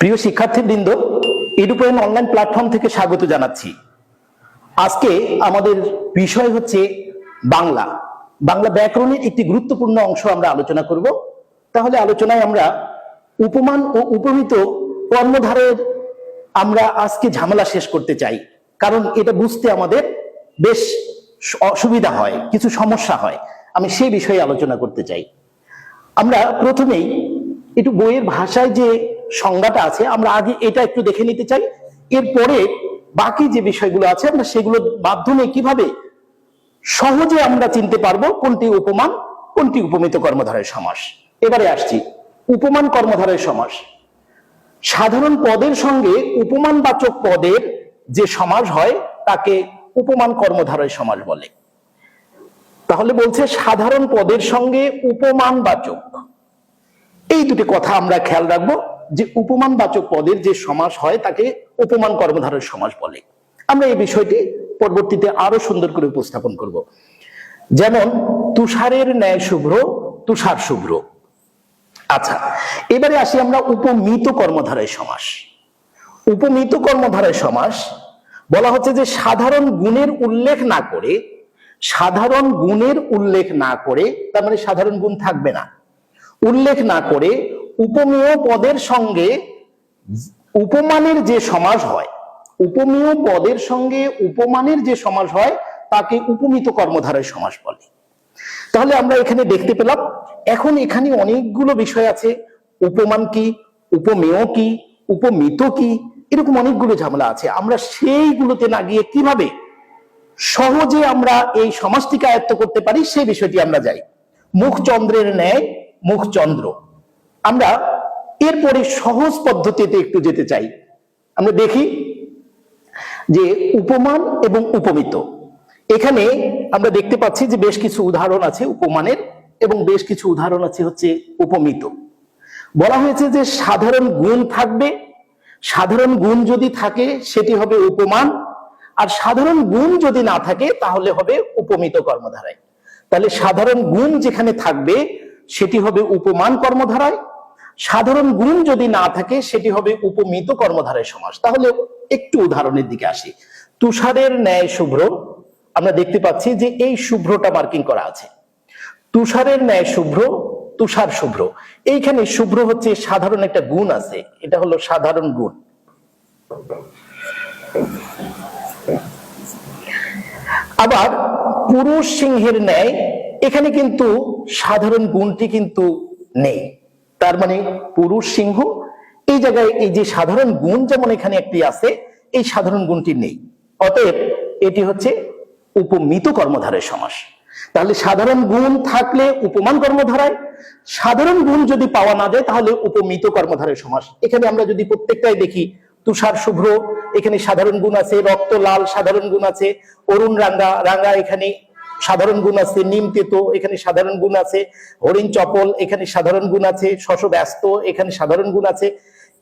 প্রিয় শিক্ষার্থীবৃন্দ এডুপয়েন্ট online platform থেকে স্বাগত জানাচ্ছি। আজকে আমাদের বিষয় হচ্ছে বাংলা। বাংলা ব্যাকরণের একটি গুরুত্বপূর্ণ অংশ আমরা আলোচনা করব। তাহলে আলোচনায় আমরা উপমান ও উপমিত কর্মধারের আমরা আজকে ঝামেলা শেষ করতে চাই। কারণ এটা বুঝতে আমাদের বেশ অসুবিধা হয়, কিছু সমস্যা হয়। আমি সেই বিষয়ে আলোচনা করতে চাই। আমরা প্রথমেই একটু বইয়ের ভাষায় যে সংজ্ঞাটা আছে, আমরা আগে এটা একটু দেখে নিতে চাই। এরপরে বাকি যে বিষয়গুলো আছে, আমরা সেগুলোর মাধ্যমে কীভাবে সহজে আমরা চিনতে পারব কোনটি উপমান, কোনটি উপমিত কর্মধারের সমাস। এবারে আসছি, উপমান কর্মধারের সমাস। সাধারণ পদের সঙ্গে উপমানবাচক পদের যে সমাস হয়, তাকে উপমান কর্মধারয় সমাস বলে। তাহলে বলছে সাধারণ পদের সঙ্গে উপমানবাচক। এই দুটি কথা আমরা খেয়াল রাখব। যে উপমানবাচক পদের যে সমাস হয়, তাকে উপমান কর্মধারয় সমাস বলে। আমরা এই বিষয়টি পরবর্তীতে আরও সুন্দর করে উপস্থাপন করব। যেমন, তুষারের ন্যায় শুভ্র, তুষার শুভ্র। আচ্ছা এবারে আসি আমরা উপমিত কর্মধারয় সমাস। উপমিত কর্মধারয় সমাস বলা হচ্ছে যে সাধারণ গুণের উল্লেখ না করে, সাধারণ গুণের উল্লেখ না করে, তার মানে সাধারণ গুণ থাকবে না। উল্লেখ না করে উপমেয় পদের সঙ্গে উপমানের যে সমাজ হয়, উপমেয় পদের সঙ্গে উপমানের যে সমাজ হয়, তাকে উপমিত কর্মধারয় সমাস বলে। তাহলে আমরা এখানে দেখতে পেলাম, এখন এখানে অনেকগুলো বিষয় আছে, উপমান কি, উপমেয় কি, উপমিত কি, এরকম অনেকগুলো ঝামেলা আছে। আমরা সেইগুলোতে না গিয়ে কীভাবে সহজে আমরা এই সমাজটিকে আয়ত্ত করতে পারি সেই বিষয়টি আমরা যাই। মুখচন্দ্রের ন্যায় মুখচন্দ্র। আমরা এরপরে সহজ পদ্ধতিতে একটু যেতে চাই। আমরা দেখি যে উপমান এবং উপমিত। এখানে আমরা দেখতে পাচ্ছি যে বেশ কিছু উদাহরণ আছে উপমানের এবং বেশ কিছু উদাহরণ আছে হচ্ছে উপমিত। বলা হয়েছে যে সাধারণ গুণ থাকবে, সাধারণ গুণ যদি থাকে সেটি হবে উপমান, আর সাধারণ গুণ যদি না থাকে তাহলে হবে উপমিত কর্মধারায়। তাহলে সাধারণ গুণ যেখানে থাকবে সেটি হবে উপমান কর্মধারায় সাধারণ গুণ যদি না থাকে, সেটি হবে উপমিত কর্মধারায় সমাস। তাহলে একটু উদাহরণের দিকে আসি। তুষারের ন্যায় শুভ্র, আমরা দেখতে পাচ্ছি যে এই শুভ্রটা মার্কিং করা আছে। তুষারের ন্যায় শুভ্র, তুষার শুভ্র। এইখানে শুভ্র হচ্ছে সাধারণ একটা গুণ আছে। এটা হলো সাধারণ গুণ। আবার পুরুষ সিংহের ন্যায়, এখানে কিন্তু সাধারণ গুণটি কিন্তু নেই। তার মানে পুরুষ সিংহ, এই জায়গায় এই যে সাধারণ গুণ যেমন এখানে একটি আছে, এই সাধারণ গুণটি নেই। অতএব এটি হচ্ছে উপমিত কর্মধারের সমাস। তাহলে সাধারণ গুণ থাকলে উপমান কর্মধারায়, সাধারণ গুণ যদি পাওয়া না যায়, তাহলে উপমিত কর্মধারের সমাস। এখানে আমরা যদি প্রত্যেকটাই দেখি, তুষার শুভ্র, এখানে সাধারণ গুণ আছে, রক্ত লাল সাধারণ গুণ আছে, অরুণ রাঙ্গা রাঙ্গা এখানে সাধারণ গুণ আছে নিম তেতো এখানে সাধারণ গুণ আছে হরিণ চপল এখানে সাধারণ গুণ আছে শশ ব্যস্ত এখানে সাধারণ গুণ আছে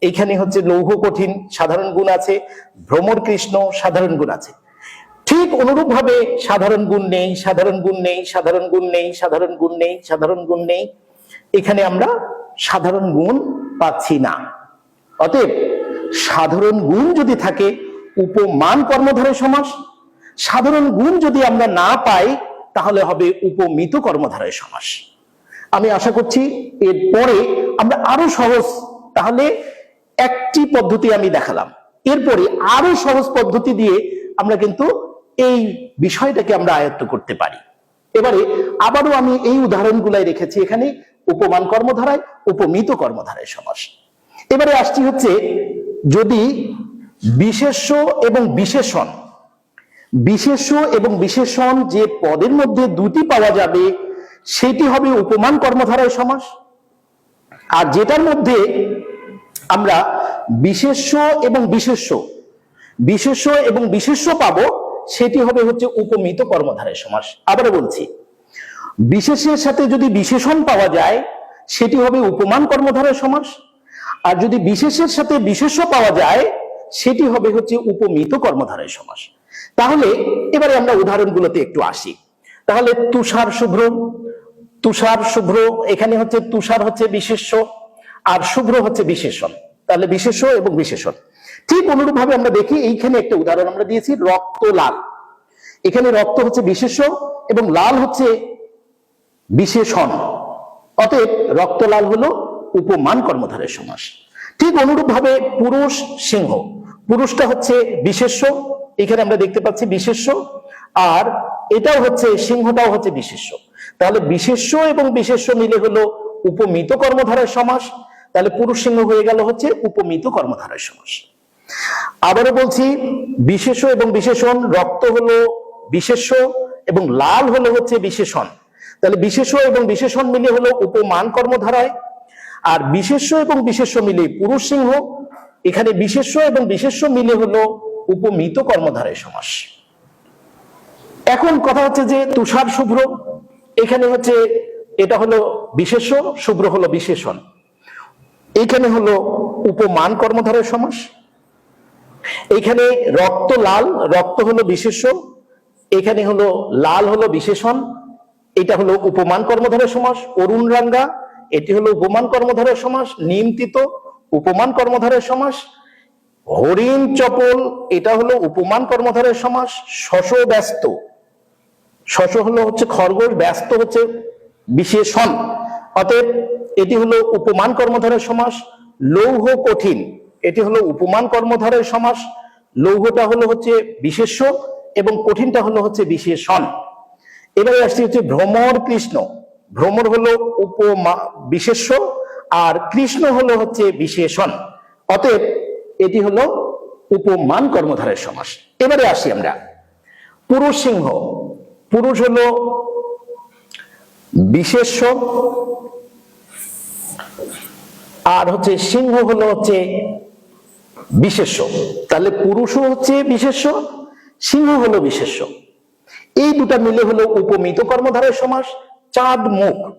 এখানে হচ্ছে লৌহ কঠিন সাধারণ গুণ আছে ভ্রমর কৃষ্ণ সাধারণ গুণ আছে ঠিক অনুরূপ ভাবে সাধারণ গুণ নেই সাধারণ গুণ নেই সাধারণ গুণ নেই সাধারণ গুণ নেই সাধারণ গুণ নেই এখানে আমরা সাধারণ গুণ পাচ্ছি না অতএব সাধারণ গুণ যদি থাকে উপমান কর্মধারের সমাস সাধারণ গুণ যদি আমরা না পাই, তাহলে হবে উপমিত কর্মধারয় সমাস। আমি আশা করছি এরপরে আমরা আরও সহজ, তাহলে একটি পদ্ধতি আমি দেখালাম। এরপরে আরও সহজ পদ্ধতি দিয়ে আমরা কিন্তু এই বিষয়টাকে আমরা আয়ত্ত করতে পারি। এবারে আবারও আমি এই উদাহরণগুলাই রেখেছি এখানে, উপমান কর্মধারায়, উপমিত কর্মধারায় সমাস। এবারে আসছি হচ্ছে যদি বিশেষ্য এবং বিশেষণ বিশেষ্য এবং বিশেষণ যে পদের মধ্যে দুটি পাওয়া যাবে, সেটি হবে উপমান কর্মধারায় সমাস। আর যেটার মধ্যে আমরা বিশেষ্য এবং বিশেষ্য বিশেষ্য এবং বিশেষ্য পাবো, সেটি হবে হচ্ছে উপমিত কর্মধারায় সমাস। আবারও বলছি, বিশেষের সাথে যদি বিশেষণ পাওয়া যায়, সেটি হবে উপমান কর্মধারায় সমাস। আর যদি বিশেষের সাথে বিশেষ্য পাওয়া যায়, সেটি হবে হচ্ছে উপমিত কর্মধারায় সমাস। তাহলে এবারে আমরা উদাহরণগুলোতে একটু আসি। তাহলে তুষার শুভ্র তুষার শুভ্র এখানে হচ্ছে তুষার হচ্ছে বিশেষ্য আর শুভ্র হচ্ছে বিশেষণ। তাহলে বিশেষ্য এবং বিশেষণ। ঠিক অনুরূপ ভাবে আমরা দেখি এইখানে একটা উদাহরণ আমরা দিয়েছি, রক্ত লাল। এখানে রক্ত হচ্ছে বিশেষ্য এবং লাল হচ্ছে বিশেষণ। অতএব রক্ত লাল হলো উপমান কর্মধারের সমাস। ঠিক অনুরূপ ভাবে পুরুষ সিংহ। পুরুষটা হচ্ছে বিশেষ্য এখানে আমরা দেখতে পাচ্ছি বিশেষ্য, আর এটাও হচ্ছে, সিংহটাও হচ্ছে বিশেষ্য। তাহলে বিশেষ্য এবং বিশেষ্য মিলে হলো উপমিত কর্মধারের সমাস, তাহলে পুরুষ সিংহ হয়ে গেল হচ্ছে উপমিত কর্মধারের সমাস। আবারও বলছি বিশেষ এবং বিশেষণ, রক্ত হলো বিশেষ্য এবং লাল হলো হচ্ছে বিশেষণ। তাহলে বিশেষ এবং বিশেষণ মিলে হলো উপমান কর্মধারায়, আর বিশেষ্য এবং বিশেষ্য মিলে পুরুষ সিংহ। এখানে বিশেষ্য এবং বিশেষ্য মিলে হলো উপমিত কর্মধারায় সমাস। এখন কথা হচ্ছে যে তুষার শুভ্র, এখানে হচ্ছে এটা হলো বিশেষ্য, শুভ্র হলো বিশেষণ। এখানে হলো উপমান কর্মধারয় সমাস। এখানে রক্ত লাল, রক্ত হলো বিশেষ্য। এখানে হলো লাল হলো বিশেষণ। এটা হলো উপমান কর্মধারয় সমাস। অরুণ রাঙ্গা এটি হলো উপমান কর্মধারয় সমাস। নিমতিত, উপমান কর্মধারয় সমাস। হরিণ চপল, এটা হলো উপমান কর্মধারয় সমাস শশ ব্যস্ত। শশ হলো হচ্ছে খরগোশ, ব্যস্ত হচ্ছে বিশেষণ। অতএব এটি হলো উপমান কর্মধারের সমাস, লৌহ কঠিন। এটি হলো উপমান কর্মধারের সমাস, লৌহটা হলো হচ্ছে বিশেষ্য এবং কঠিনটা হলো হচ্ছে বিশেষণ। এবারে আসছি হচ্ছে ভ্রমর কৃষ্ণ। ভ্রমর হলো উপমা, বিশেষ্য আর কৃষ্ণ হলো হচ্ছে বিশেষণ। অতএব এটি হলো উপমান কর্মধারের সমাস। এবারে আসি আমরা। পুরুষ সিংহ। পুরুষ হলো বিশেষ্য, আর হচ্ছে সিংহ হলো হচ্ছে বিশেষ্য। তাহলে পুরুষও হচ্ছে বিশেষ্য, সিংহ হলো বিশেষ্য। এই দুটা মিলে হলো উপমিত কর্মধারের সমাস, চাঁদ, মুখ।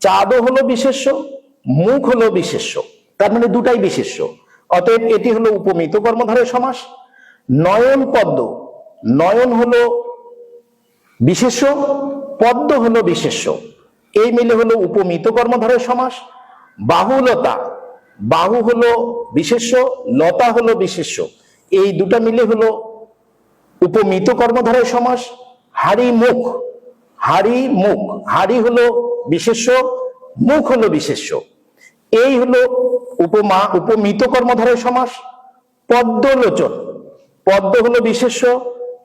চাঁদও হলো বিশেষ্য, মুখ হলো বিশেষ্য। তার মানে দুটাই বিশেষ্য। অতএব এটি হলো উপমিত কর্মধারের সমাস। নয়ন পদ্ম। নয়ন হলো বিশেষ্য, পদ্ম হলো বিশেষ্য। এই মিলে হলো উপমিত কর্মধারের সমাস। বাহুলতা। বাহু হলো বিশেষ্য, লতা হলো বিশেষ্য। এই দুটা মিলে হলো উপমিত কর্মধারের সমাস। হাড়ি মুখ। হাড়ি মুখ। হাড়ি হলো বিশেষ্য, মুখ হলো বিশেষ্য। এই হলো উপমা উপমিত কর্মধারের সমাস। পদ্মলোচন। পদ্ম হলো বিশেষ্য,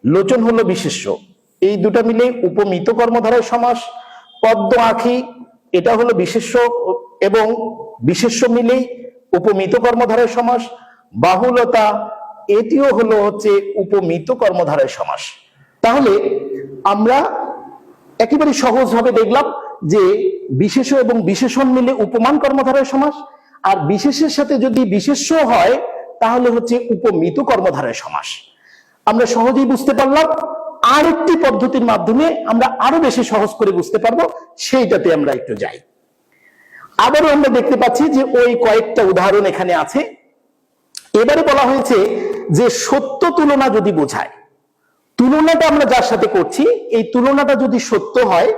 লোচন হলো বিশেষ্য। এই দুটা মিলে উপমিত কর্মধারয় সমাস। পদ্ম আখি, এটা হলো বিশেষ্য এবং বিশেষ্য মিলেই উপমিত কর্মধারয় সমাস। বাহুলতা, এটিও হলো হচ্ছে উপমিত কর্মধারয় সমাস। তাহলে আমরা একেবারে সহজভাবে দেখলাম যে বিশেষ এবং বিশেষণ মিলে উপমান কর্মধারয় সমাস। আর বিশেষের সাথে যদি বিশেষ্য হয়, তাহলে হচ্ছে উপমিত কর্মধারয় সমাস। আমরা সহজেই বুঝতে পারলাম, আরেকটি পদ্ধতির মাধ্যমে আমরা আরও বেশি সহজ করে বুঝতে পারব, সেইটাতে আমরা একটু যাই। আবারও আমরা দেখতে পাচ্ছি যে ওই কয়েকটা উদাহরণ এখানে আছে। এবারে বলা হয়েছে যে সত্য তুলনা যদি বোঝায়, তুলনাটা আমরা যার সাথে করছি, এই তুলনাটা যদি সত্য হয়,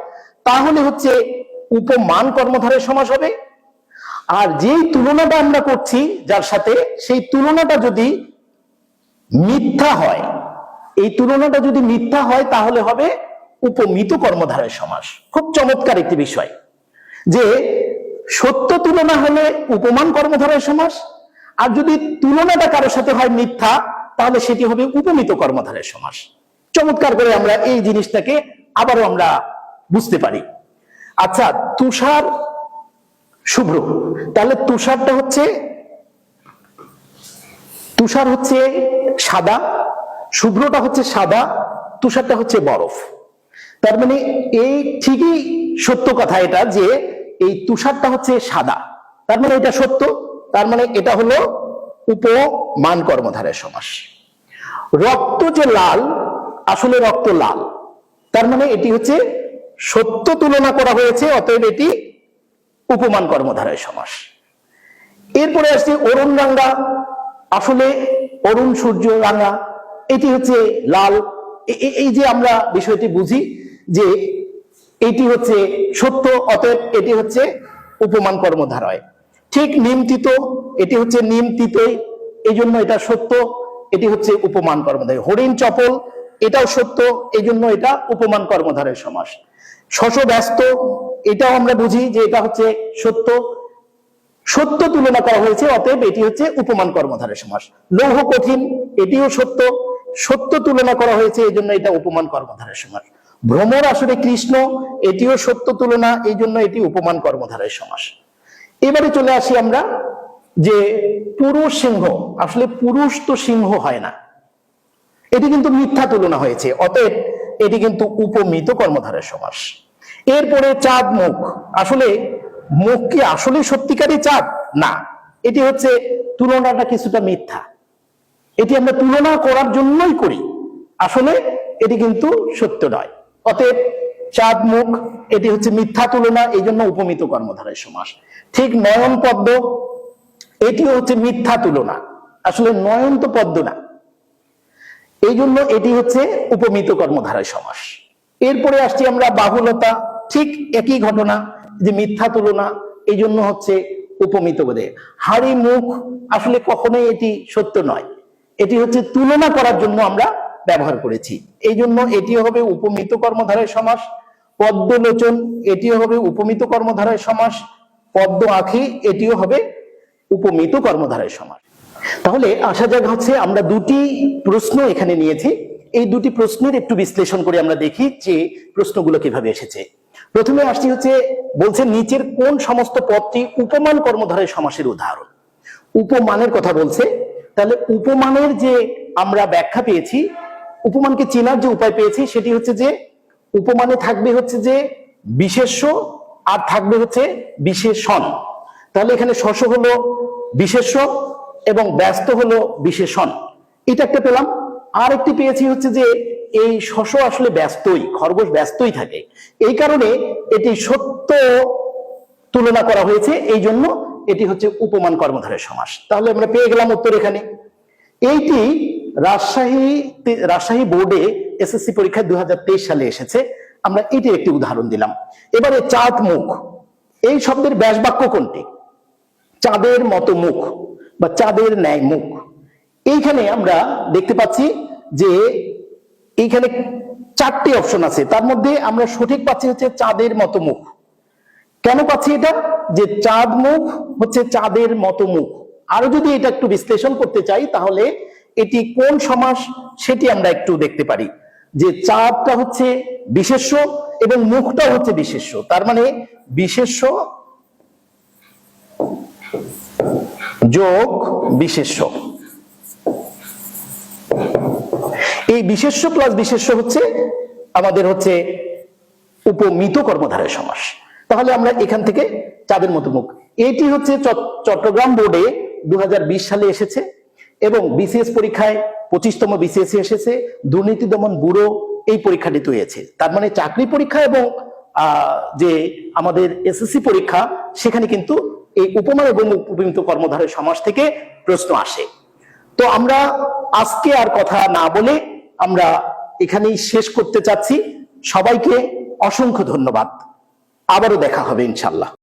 তাহলে হচ্ছে উপমান কর্মধারের সমাস হবে আর যেই তুলনাটা আমরা করছি, যার সাথে সেই তুলনাটা যদি মিথ্যা হয়, এই তুলনাটা যদি মিথ্যা হয়, তাহলে হবে উপমিত কর্মধারের সমাস। খুব চমৎকার একটি বিষয়। যে সত্য তুলনা হলে উপমান কর্মধারের সমাস, আর যদি তুলনাটা কারোর সাথে হয় মিথ্যা, তাহলে সেটি হবে উপমিত কর্মধারের সমাস। চমৎকার করে আমরা এই জিনিসটাকে আবারও আমরা বুঝতে পারি। আচ্ছা তুষার শুভ্র। তাহলে তুষারটা হচ্ছে, তুষার হচ্ছে সাদা, শুভ্রটা হচ্ছে সাদা, তুষারটা হচ্ছে বরফ। তার মানে এই ঠিকই সত্য কথা এটা যে এই তুষারটা হচ্ছে সাদা। তার মানে এটা সত্য, তার মানে এটা হলো উপমান কর্মধারের সমাস। রক্ত যে লাল, আসলে রক্ত লাল, তার মানে এটি হচ্ছে সত্য তুলনা করা হয়েছে, অতএব এটি উপমান কর্মধারয় সমাস। এরপরে আসছে অরুণ রাঙ্গা। আসলে অরুণ, সূর্য, রাঙ্গা, এটি হচ্ছে লাল। এই যে আমরা বিষয়টি বুঝি যে এটি হচ্ছে সত্য, অতএব এটি হচ্ছে উপমান কর্মধারয়। ঠিক নিমতিত, এটি হচ্ছে নিমতিতে এই জন্য এটা সত্য, এটি হচ্ছে উপমান কর্মধারী হরিণ চপল, এটাও সত্য এই জন্য এটা উপমান কর্মধারের সমাস। শশ ব্যস্ত এটাও আমরা বুঝি যে এটা হচ্ছে সত্য। সত্য তুলনা করা হয়েছে, অতএব এটি হচ্ছে উপমান কর্মধারের সমাস। লৌহ কঠিন, এটিও সত্য। সত্য তুলনা করা হয়েছে এই জন্য এটা উপমান কর্মধারের সমাস। ভ্রমর আসলে কৃষ্ণ, এটিও সত্য তুলনা এই জন্য এটি উপমান কর্মধারের সমাস। এবারে চলে আসি আমরা যে পুরুষ সিংহ, আসলে পুরুষ তো সিংহ হয় না। এটি কিন্তু মিথ্যা তুলনা হয়েছে, অতএব এটি কিন্তু উপমিত কর্মধারের সমাস। এরপরে চাঁদ মুখ। আসলে মুখ কি আসলে সত্যিকারই চাঁদ? না। এটি হচ্ছে তুলনাটা কিছুটা মিথ্যা। এটি আমরা তুলনা করার জন্যই করি। আসলে এটি কিন্তু সত্য নয়। অতএব চাঁদ মুখ, এটি হচ্ছে মিথ্যা তুলনা এই জন্য উপমিত কর্মধারের সমাস। ঠিক নয়ন পদ্ম, এটিও হচ্ছে মিথ্যা তুলনা। আসলে নয়ন তো পদ্ম না। এই জন্য এটি হচ্ছে উপমিত কর্মধারায় সমাস। এরপরে আসছি আমরা বাহুলতা ঠিক একই ঘটনা, যে মিথ্যা তুলনা এই জন্য হচ্ছে উপমিত বোধে। হাড়ি, মুখ আসলে কখনোই এটি সত্য নয়। এটি হচ্ছে তুলনা করার জন্য আমরা ব্যবহার করেছি। এই জন্য এটি হবে উপমিত কর্মধারায় সমাস, পদ্মলোচন, এটিও হবে উপমিত কর্মধারায় সমাস, পদ্ম আখি, এটিও হবে উপমিত কর্মধারায় সমাস। তাহলে আসা যাক হচ্ছে আমরা দুটি প্রশ্ন এখানে নিয়েছি। এই দুটি প্রশ্নের একটু বিশ্লেষণ করে আমরা দেখি যে প্রশ্নগুলো কীভাবে এসেছে। প্রথমে আসছি হচ্ছে, বলছে নিচের কোন সমস্ত পদটি উপমান কর্মধারের সমাসের উদাহরণ। উপমানের কথা বলছে, তাহলে উপমানের যে আমরা ব্যাখ্যা পেয়েছি, উপমানকে চেনার যে উপায় পেয়েছি, সেটি হচ্ছে যে উপমানে থাকবে হচ্ছে যে বিশেষ্য আর থাকবে হচ্ছে বিশেষণ। তাহলে এখানে শশ হলো বিশেষ্য এবং ব্যস্ত হলো বিশেষণ। এটা একটা পেলাম। আর একটি পেয়েছি হচ্ছে যে এই শশ আসলে ব্যস্তই, খরগোশ ব্যস্তই থাকে। এই কারণে এটি সত্য তুলনা করা হয়েছে এই জন্য এটি হচ্ছে উপমান কর্মধারের সমাস। তাহলে আমরা পেয়ে গেলাম উত্তর এখানে। এইটি রাজশাহী রাজশাহী বোর্ডে এসএসসি হাজার তেইশ সালে এসেছে। আমরা এটির একটি উদাহরণ দিলাম। এবারে চাঁদ মুখ। এই শব্দের ব্যাস বাক্য কোনটি? চাঁদের মতো মুখ বা চাঁদের ন্যায় মুখ। এইখানে আমরা দেখতে পাচ্ছি যে এইখানে চারটি অপশন আছে। তার মধ্যে আমরা সঠিক পাচ্ছি হচ্ছে চাঁদের মতো মুখ। কেন পাচ্ছি এটা? যে চাঁদ মুখ হচ্ছে চাঁদের মতো মুখ। আরও যদি এটা একটু বিশ্লেষণ করতে চাই, তাহলে এটি কোন সমাস সেটি আমরা একটু দেখতে পারি। যে চাঁদটা হচ্ছে বিশেষ্য এবং মুখটা হচ্ছে বিশেষ্য। তার মানে বিশেষ্য যোগ বিশেষ্য। এই বিশেষ্য প্লাস বিশেষ্য হচ্ছে আমাদের হচ্ছে উপমিত কর্মধারের সমাস। তাহলে আমরা এখান থেকে চাঁদের মতো মুখ। এটি হচ্ছে চট্টগ্রাম বোর্ডে দু হাজার বিশ সালে এসেছে এবং বিসিএস পরীক্ষায় পঁচিশতম বিসিএস এসেছে দুর্নীতি দমন ব্যুরো এই পরীক্ষাটি হয়েছে তার মানে চাকরি পরীক্ষা এবং যে আমাদের এসএসসি পরীক্ষা, সেখানে কিন্তু এই উপমান এবং উপমিত কর্মধারের সমাস থেকে প্রশ্ন আসে। তো আমরা আজকে আর কথা না বলে আমরা এখানেই শেষ করতে চাচ্ছি। সবাইকে অসংখ্য ধন্যবাদ। আবারও দেখা হবে ইনশাল্লাহ